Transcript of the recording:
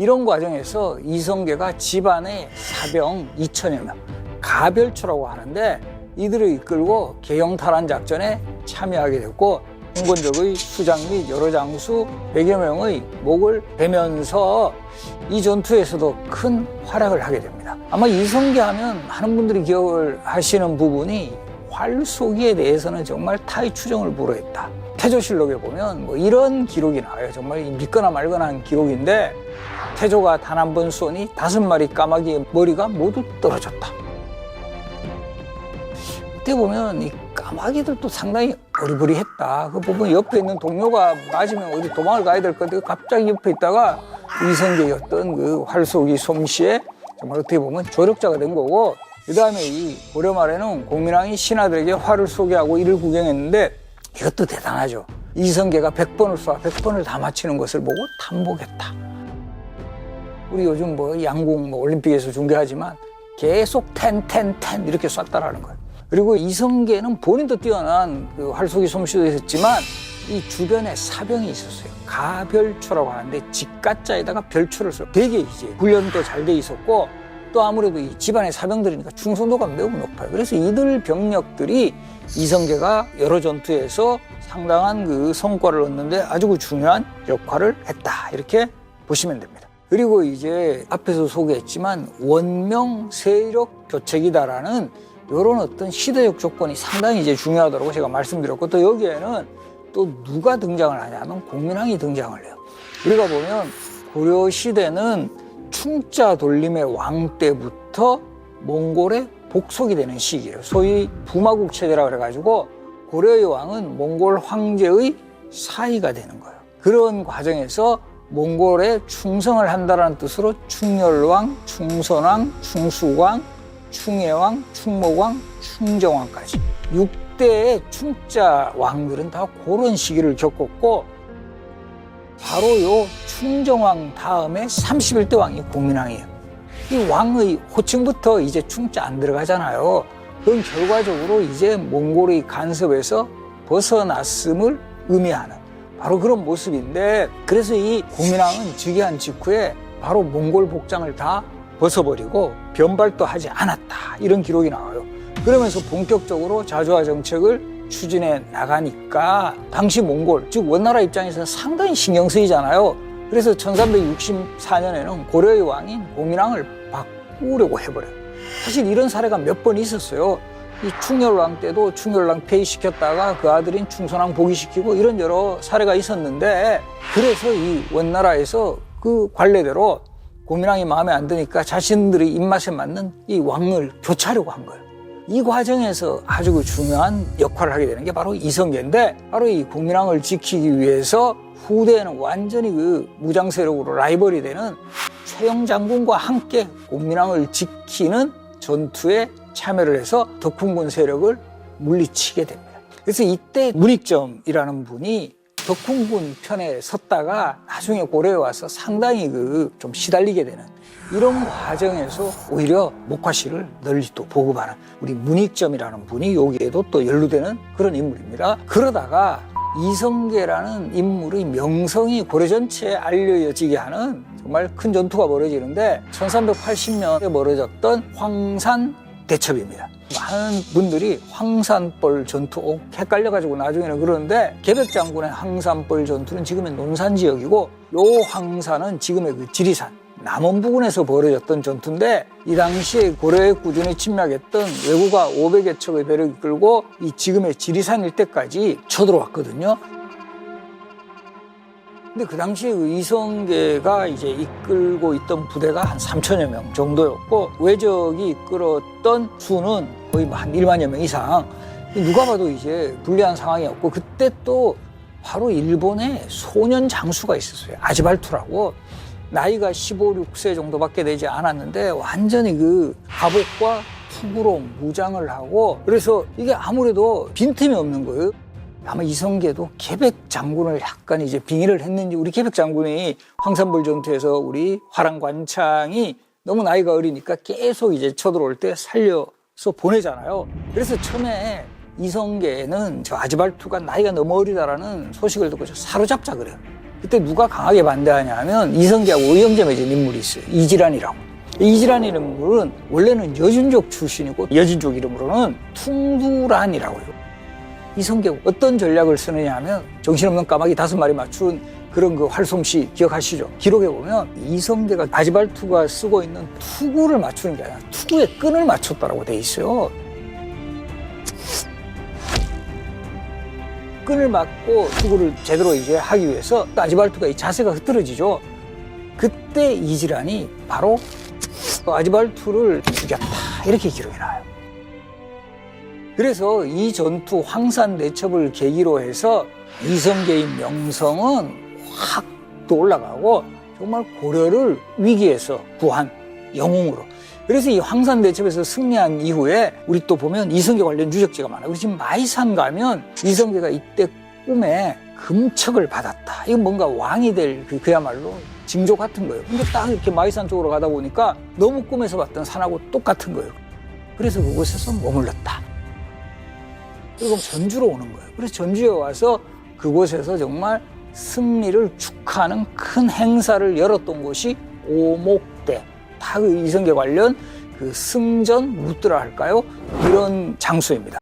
이런 과정에서 이성계가 집안의 사병 2천여 명, 가별초라고 하는데 이들을 이끌고 개영 탈환 작전에 참여하게 됐고 홍건적의 수장 및 여러 장수 100여 명의 목을 베면서 이 전투에서도 큰 활약을 하게 됩니다. 아마 이성계 하면 많은 분들이 기억을 하시는 부분이 활쏘기에 대해서는 정말 타의 추정을 불허했다. 태조실록에 보면 뭐 이런 기록이 나와요. 정말 믿거나 말거나 한 기록인데 태조가 단 한 번 쏘니 다섯 마리 까마귀의 머리가 모두 떨어졌다. 그때 보면 이 까마귀들도 상당히 어리버리했다. 그 부분 옆에 있는 동료가 맞으면 어디 도망을 가야 될 건데 갑자기 옆에 있다가 이성계였던 그 활쏘기 솜씨에 정말 어떻게 보면 조력자가 된 거고 그 다음에 이 고려 말에는 공민왕이 신하들에게 활을 쏘게 하고 이를 구경했는데 이것도 대단하죠. 이성계가 100번을 쏴 100번을 다 맞히는 것을 보고 탐복했다. 우리 요즘 뭐 양궁 뭐 올림픽에서 중계하지만 계속 텐텐텐 이렇게 쐈다라는 거예요. 그리고 이성계는 본인도 뛰어난 그 활쏘기 솜씨도 있었지만 이 주변에 사병이 있었어요. 가별초라고 하는데 직가자에다가 별초를 써. 되게 이제 훈련도 잘 돼 있었고 또 아무래도 이 집안의 사병들이니까 충성도가 매우 높아요. 그래서 이들 병력들이 이성계가 여러 전투에서 상당한 그 성과를 얻는데 아주 그 중요한 역할을 했다. 이렇게 보시면 됩니다. 그리고 이제 앞에서 소개했지만 원명 세력 교책이다라는 이런 어떤 시대적 조건이 상당히 이제 중요하다고 제가 말씀드렸고 또 여기에는 또 누가 등장을 하냐면 공민왕이 등장을 해요. 우리가 보면 고려 시대는 충자 돌림의 왕 때부터 몽골의 복속이 되는 시기예요. 소위 부마국 체제라 그래가지고 고려의 왕은 몽골 황제의 사이가 되는 거예요. 그런 과정에서 몽골에 충성을 한다는 뜻으로 충렬왕, 충선왕, 충수왕, 충해왕, 충목왕, 충정왕까지 6대의 충자 왕들은 다 그런 시기를 겪었고 바로 요 충정왕 다음에 31대 왕이 공민왕이에요. 이 왕의 호칭부터 이제 충자 안 들어가잖아요. 그럼 결과적으로 이제 몽골의 간섭에서 벗어났음을 의미하는 바로 그런 모습인데 그래서 이 공민왕은 즉위한 직후에 바로 몽골 복장을 다 벗어버리고 변발도 하지 않았다 이런 기록이 나와요. 그러면서 본격적으로 자주화 정책을 추진해 나가니까 당시 몽골 즉 원나라 입장에서는 상당히 신경 쓰이잖아요. 그래서 1364년에는 고려의 왕인 공민왕을 바꾸려고 해버려요. 사실 이런 사례가 몇 번 있었어요. 이 충렬왕 때도 충렬왕 폐위시켰다가 그 아들인 충선왕 복위시키고 이런 여러 사례가 있었는데 그래서 이 원나라에서 그 관례대로 공민왕이 마음에 안 드니까 자신들의 입맛에 맞는 이 왕을 교체하려고 한 거예요. 이 과정에서 아주 그 중요한 역할을 하게 되는 게 바로 이성계인데 바로 이 공민왕을 지키기 위해서 후대에는 완전히 그 무장 세력으로 라이벌이 되는 최영 장군과 함께 공민왕을 지키는 전투에 참여를 해서 덕훈군 세력을 물리치게 됩니다. 그래서 이때 문익점이라는 분이 덕훈군 편에 섰다가 나중에 고려에 와서 상당히 그 좀 시달리게 되는 이런 과정에서 오히려 목화씨를 널리 또 보급하는 우리 문익점이라는 분이 여기에도 또 연루되는 그런 인물입니다. 그러다가 이성계라는 인물의 명성이 고려 전체에 알려지게 하는 정말 큰 전투가 벌어지는데 1380년에 벌어졌던 황산 대첩입니다. 많은 분들이 황산벌 전투 어, 헷갈려가지고 나중에는 그러는데 개백 장군의 황산벌 전투는 지금의 논산 지역이고 요 황산은 지금의 그 지리산 남원 부근에서 벌어졌던 전투인데 이 당시에 고려에 꾸준히 침략했던 외구가 500여 척의 배를 이끌고 이 지금의 지리산 일대까지 쳐들어왔거든요. 근데 그 당시에 그 이성계가 이제 이끌고 있던 부대가 한 3천여 명 정도였고 외적이 이끌었던 수는 거의 뭐한 1만여 명 이상. 누가 봐도 이제 불리한 상황이었고 그때 또 바로 일본에 소년 장수가 있었어요. 아지발투라고. 나이가 15, 6세 정도밖에 되지 않았는데 완전히 그 갑옷과 투구로 무장을 하고 그래서 이게 아무래도 빈틈이 없는 거예요. 아마 이성계도 계백 장군을 약간 이제 빙의를 했는지 우리 계백 장군이 황산벌 전투에서 우리 화랑관창이 너무 나이가 어리니까 계속 이제 쳐들어올 때 살려서 보내잖아요. 그래서 처음에 이성계는 저 아지발투가 나이가 너무 어리다라는 소식을 듣고 저 사로잡자 그래요. 그때 누가 강하게 반대하냐면 이성계하고 의형제 맺은 인물이 있어요. 이지란이라고. 이지란이라는 인물은 원래는 여진족 출신이고 여진족 이름으로는 퉁두란이라고 해요. 이성계가 어떤 전략을 쓰느냐 하면 정신없는 까마귀 다섯 마리 맞춘 그런 그 활솜씨 기억하시죠? 기록에 보면 이성계가 아지발투가 쓰고 있는 투구를 맞추는 게 아니라 투구의 끈을 맞췄다라고 돼 있어요. 끈을 맞고 투구를 제대로 이제 하기 위해서 아지발투가 이 자세가 흐트러지죠. 그때 이지란이 바로 아지발투를 죽였다 이렇게 기록이 나요. 그래서 이 전투 황산대첩을 계기로 해서 이성계의 명성은 확 또 올라가고 정말 고려를 위기에서 구한 영웅으로. 그래서 이 황산 대첩에서 승리한 이후에 우리 또 보면 이성계 관련 유적지가 많아요. 지금 마이산 가면 이성계가 이때 꿈에 금척을 받았다. 이건 뭔가 왕이 될 그, 그야말로 징조 같은 거예요. 근데 딱 이렇게 마이산 쪽으로 가다 보니까 너무 꿈에서 봤던 산하고 똑같은 거예요. 그래서 그곳에서 머물렀다. 그리고 전주로 오는 거예요. 그래서 전주에 와서 그곳에서 정말 승리를 축하하는 큰 행사를 열었던 곳이 오목대. 다그 이성계 관련 그 승전 무드라 할까요? 이런 장소입니다.